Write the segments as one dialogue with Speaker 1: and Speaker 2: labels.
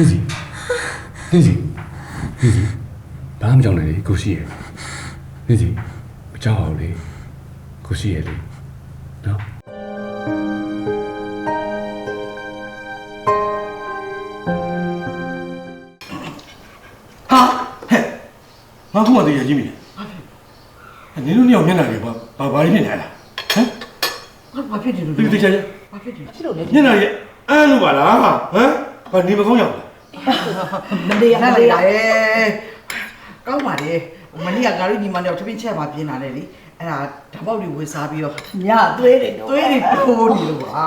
Speaker 1: နှင်းစီနှင်းစီနှင်းစီဘာမှမကြောက်နဲ့လေကိုရှိရဲ့နှင်းစီမကြောက်အောင်လေကိုရှိရဲ့လေနော်
Speaker 2: ဟာဟဲ့ငါခုမှတည်းရကြီးမိတယ်နင်တို့နှစ်ယောက်မျက်နှာတွေဘာဘာဘာလေးဖြစ်နေလဲဟမ်
Speaker 3: ဘာဖြစ်တယ်လို့
Speaker 2: ဒီတချာချာ
Speaker 3: ဘာဖြစ်တယ်ဖြစ်လို့လဲ
Speaker 2: မျက်နှာရဲ့အမ်းလို့ပါလားဟမ်ဘာနေမကောင်းရဘူး
Speaker 3: မလေးရမလေးရကောင်းပါလေမနေ့ကငါတို့ညီမတို့တပင်းချက်မှာပြင်းလာတယ်လေအဲ့ဒါဓာတ်ပေါက်တွေဝေစားပြီးတော့ညသွေးတွေသွေးတွေတိုးနေလို့ပါ
Speaker 2: အာ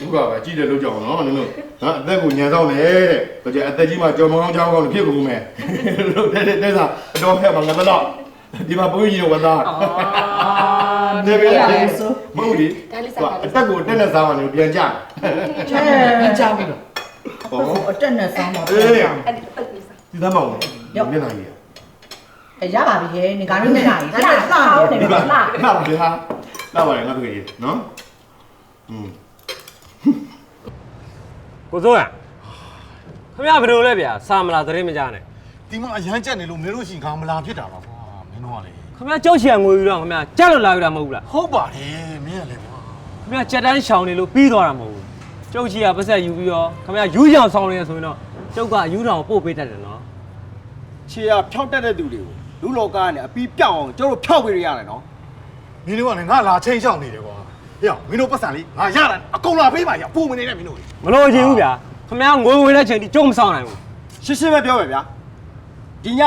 Speaker 2: ဒုက္ခပဲကြည့်တယ်လို့ကြောက်နော်နင်တို့ဟာအသက်ကိုညံဆောင်တယ်တဲ့ကြည့်အသက်ကြီးမှကြော်မကောင်းကြောက်ကောင်းလို့ဖြစ်ကုန်မယ်လို့တဲ့တဲ့တဲ့စားအတော်ဖက်မှာငါတော့ဒီမှာဘုန်းကြီးရောဝသား
Speaker 3: နေပြရတယ်ဆို
Speaker 2: မဟုတ်ဒီအသက်ကိုတက်နဲ့စားမှလည်းပြန်ကြ
Speaker 3: ချဲကြောက်ပြီးတော့
Speaker 2: ဟော
Speaker 3: အတက်နဲ့ဆောင်းပါ
Speaker 2: အေး
Speaker 3: ဗျာ
Speaker 2: ဒီသားမောင်မျက်နှာကြီး
Speaker 4: အဲရပါပြီဟဲ့နေကလည်းနေနိုင်
Speaker 3: ဒါနဲ့စနေ
Speaker 4: နေ
Speaker 3: ပြီ
Speaker 4: ပါလား
Speaker 2: လာပါဟာလာပါလေငါတို့ကြီးနော်อืม
Speaker 5: ကိုစိုးရခင်ဗျားဘယ်လိုလဲဗျာစာမလားသတင်းမကြနဲ့
Speaker 6: ဒီမှာအရန်ကြက်နေလို့မင်းတို့ရှင်ခေါင်းမလာဖြစ်တာလားကွာမင်းတို့ကလေ
Speaker 5: ခင်ဗျားကြောက်ချင်ငွေယူတော့ခင်ဗျားကြက်လို့လာယူတာမဟုတ်ဘူးလား
Speaker 6: ဟုတ်ပါတယ်မင်းကလည်းကွာ
Speaker 5: ခင်ဗျားကြက်တန်းရှောင်နေလို့ပြီးသွားတာမဟုတ်ဘူး ကျုပ်ချီကပတ်ဆက်ယူပြီးတော့ခင်ဗျားယူကြောင်ဆောင်နေရဆိုရင်တော့ကျုပ်ကယူထောင်ပို့ပေးတတ်တယ်နော်
Speaker 7: ခြေရဖြောက်တက်တဲ့သူတွေကိုလူလောကကနေအပီးပြောက်အောင်ကျတို့ဖြောက်ပေးရရတယ်နော်
Speaker 6: မင်းတို့ကလည်းငါလာချိန်ချောင်းနေတယ်ကွာဟေ့မင်းတို့ပတ်စံလေးငါရတာအကုန်လာပေးပါရပူမနေနဲ့မင်းတို့
Speaker 5: မလို့ချင်ဘူးဗျာခင်ဗျားငွေဝင်တဲ့ချိန်ထိကျုံမဆောင်နိုင်ဘူး
Speaker 7: ရှင်းရှင်းပဲပြောမယ်ဗျာဒီည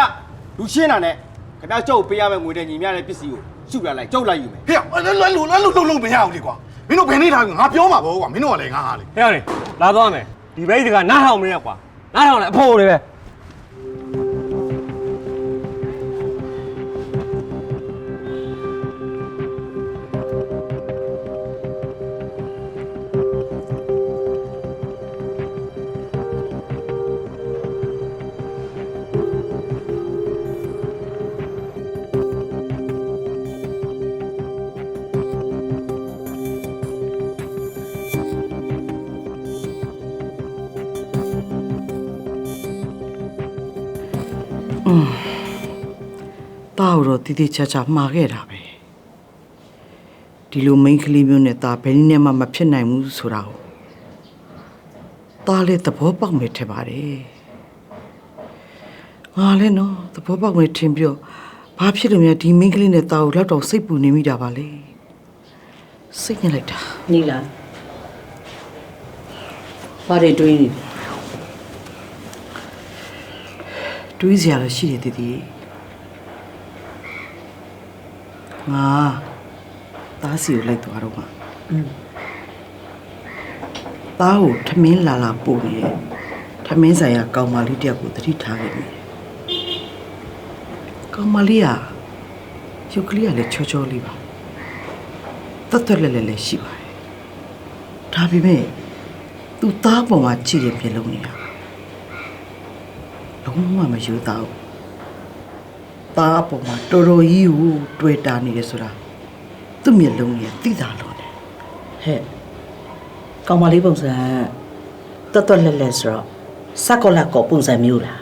Speaker 7: လူရှင်းတာနဲ့ခင်ဗျားကျုပ်ပေးရမယ့်ငွေတဲ့ညီမတဲ့ပစ္စည်းကိုစုပြလိုက်ကျုပ်လိုက်ယူမယ်
Speaker 6: ဟေ့အဲ့လိုအဲ့လိုအဲ့လိုလုံးလုံးမရဘူးလေကွာမ င်းတို့ဘယ်နေထားငါပြောမှာပေါ့ကွာမင်းတို့ကလည်းငါဟာလေ
Speaker 5: ဟဲ့အောင်လေလာသွားမယ်ဒီဘိတ်ကနားထောင်မရကွာနားထောင်လဲအဖို့တွေပဲ
Speaker 3: တားတော့တည်တည်ချာချာမှားခဲ့တာပဲဒီလိုမိန်းကလေးမျိုးနဲ့တာဘယ်နည်းနဲ့မှမဖြစ်နိုင်ဘူးဆိုတာကိုတားလည်းသဘောပေါက်မယ်ထင်ပါတယ်ငါလည်းနော်သဘောပေါက်မယ်ထင်ပြီးတော့ဘာဖြစ်လို့များဒီမိန်းကလေးနဲ့တာကိုလောက်တော့စိတ်ပူနေမိတာပါလေစိတ်ညစ်လိုက်တာ
Speaker 4: နီလာဘာတွေတွေးနေလဲ
Speaker 3: တွေးစရာတော့ရှိတယ်တည်တည်ငါတားစီကိုလိုက်သွားတော့မှာ
Speaker 4: อืม
Speaker 3: သားကိုထမင်းလာလာပို့နေတယ်ထမင်းဆိုင်ကကောင်မလေးတယောက်ကိုတတိထားခဲ့မိတယ်ကောင်မလေးကရုပ်ကလေးကလည်းချောချောလေးပါတတ်တတ်လဲလဲလဲရှိပါတယ်ဒါပေမဲ့သူသားပေါ်မှာကြည့်တဲ့မျက်လုံးတွေက လုံးဝမယူသားဘူးသားပေါ်မှာတော်တော်ကြီးကိုတွေ့တာနေတယ်ဆိုတာသူ့မျက်လုံးကြီးကသိတာလို့တယ်
Speaker 4: ဟဲ့ကောင်မလေးပုံစံတတ်တော်လက်လက်ဆိုတော့စက်ကောလက်ကောပုံစံမျိုးလား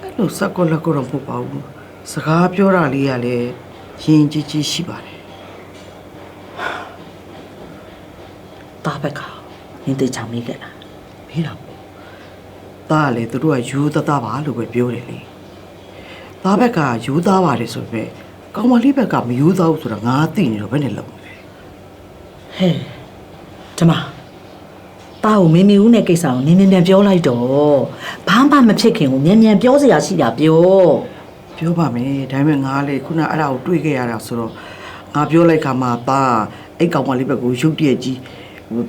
Speaker 3: အဲ့လိုစက်ကောလက်ကောတော့မဟုတ်ပါဘူးစကားပြောတာလေးကလည်းရင်ကြီးကြီးရှိပါတယ်
Speaker 4: တာဘက်ကနင်းတေချောင်မိခဲ့လား
Speaker 3: မေးတာပေါ့ သားကလည်းသူတို့ကယူသားသားပါလို့ပဲပြောတယ်လေသားဘက်ကယူသားပါတယ်ဆိုပေမဲ့ကောင်မလေးဘက်ကမယူသားဘူးဆိုတော့ငါသိနေတော့ဘယ်နဲ့လုံးလဲ
Speaker 4: ဟဲ့ဒီမှာတာကိုမင်းမီဦးနဲ့ကိစ္စကိုနင်းနင်းပြန်ပြောလိုက်တော့ဘာမှမဖြစ်ခင်ကိုမြန်မြန်ပြောစရာရှိတာပြော
Speaker 3: ပြောပါမယ်ဒါပေမဲ့ငါလေခုနအဲ့ဒါကိုတွေးခဲ့ရတာဆိုတော့ငါပြောလိုက်ခါမှာသားအဲ့ကောင်မလေးဘက်ကိုရုပ်တရက်ကြီးဟို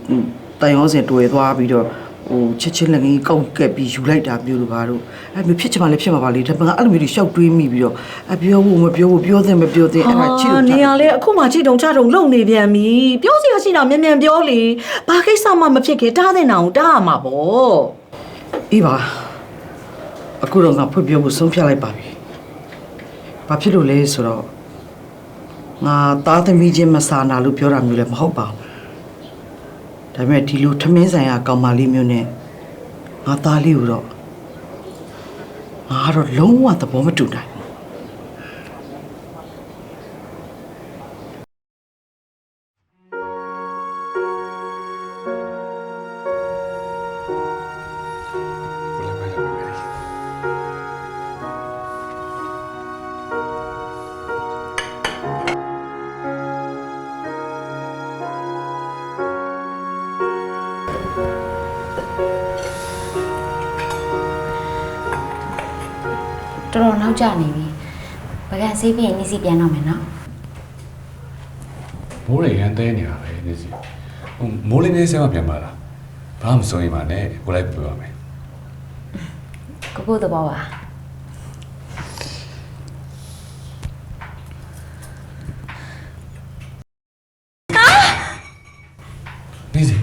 Speaker 3: တန်ရောစင်တွေ့သွားပြီးတော့ ဟိုချစ်ချင်းလည်းကြီးကောက်ကက်ပြီးယူလိုက်တာမျိုးလိုပါတော့အဲ့မျိုးဖြစ်ချင်မှလည်းဖြစ်မှာပါလေဒါပေမဲ့အဲ့လိုမျိုးတွေရှောက်တွေးမိပြီးတော့အပြောဖို့မပြောဖို့ပြောသင့်မပြောသင့်အဲ့ဒါချစ်လို့
Speaker 4: နေရလေအခုမှကြည့်တုံချတုံလုံနေပြန်ပြီပြောစရာရှိတာမြန်မြန်ပြောလေဘာကိစ္စမှမဖြစ်ခင်တားတဲ့နောင်တားရမှာပေါ့
Speaker 3: အေးပါအခုတော့ငါဖွင့်ပြောဖို့ဆုံးဖြတ်လိုက်ပါပြီဘာဖြစ်လို့လဲဆိုတော့ငါသားသမီးချင်းမစာနာလို့ပြောတာမျိုးလည်းမဟုတ်ပါဘူး ဒါပေမဲ့ဒီလိုထမင်းဆိုင်ကကောင်မလေးမျိုးနဲ့ငါသားလေးကိုတော့ငါကတော့လုံးဝသဘောမတူနိုင်
Speaker 8: တော်တော်နောက်ကျနေပြီပကံဆေးပြီးရင်နေစီပြန်တော့မယ်နော်
Speaker 1: မိုးရရန်တဲနေတာပဲနေစီဟိုမိုးလေးနေဆဲမပြန်ပါလားဘာမှမစိုးရင်ပါနဲ့ကိုလိုက်ပြပါမယ်
Speaker 8: ကိုကိုသဘောပါ
Speaker 1: နေစီ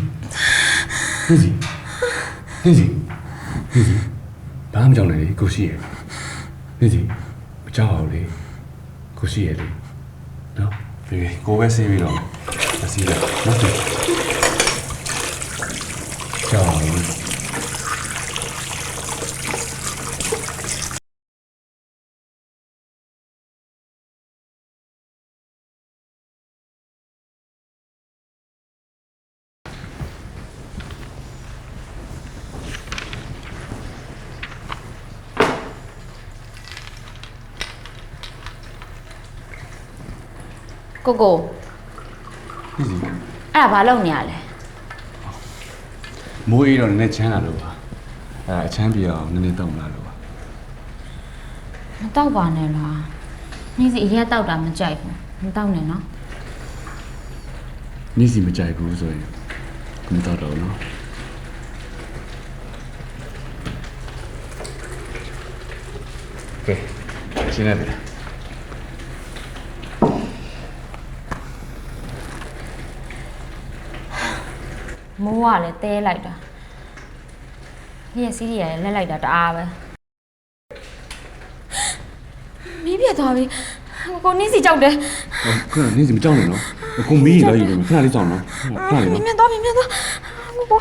Speaker 1: နေစီနေစီနေစီဘာမှမကြောက်နဲ့လေကိုရှိရယ် နေစီမကြောက်အောင်လေကိုရှိရယ်လေနော်ဘေဘေကိုပဲဆေးပြီးတော့မစီးလိုက်နော်ကြောက်အောင် လေ
Speaker 8: ကိုကို
Speaker 1: နေစီ
Speaker 8: အဲ့ဒါဘာလုပ်နေရလဲ
Speaker 1: မိုးအေးတော့နည်းနည်းချမ်းလာလို့ပါအဲအချမ်းပြေအောင်နည်းနည်းတောင်းလာလို့ပါ
Speaker 8: မတောက်ပါနဲ့လားနေစီအရက်တောက်တာမကြိုက်ဘူးမတောက်နဲ့နော်
Speaker 1: နေစီမကြိုက်ဘူးဆိုရင်ကိုမတော့တော့နော်ကဲရှင်းရတယ်
Speaker 8: မိုးကလည်းတဲလိုက်တာဟိရစီးရီရလည်းလက်လိုက်တာတအားပဲမီးပြတ်သွားပြီကိုကိုနေစီကြောက်တယ်
Speaker 1: ခဏနေစီမကြောက်နဲ့နော်ကိုမီးလာယူတယ်ခဏလေးကြောက်နော်ခဏလေး
Speaker 8: မြ
Speaker 1: နော်
Speaker 8: င်မြင်သွားမြင်မြင်သွားကိုကိုကို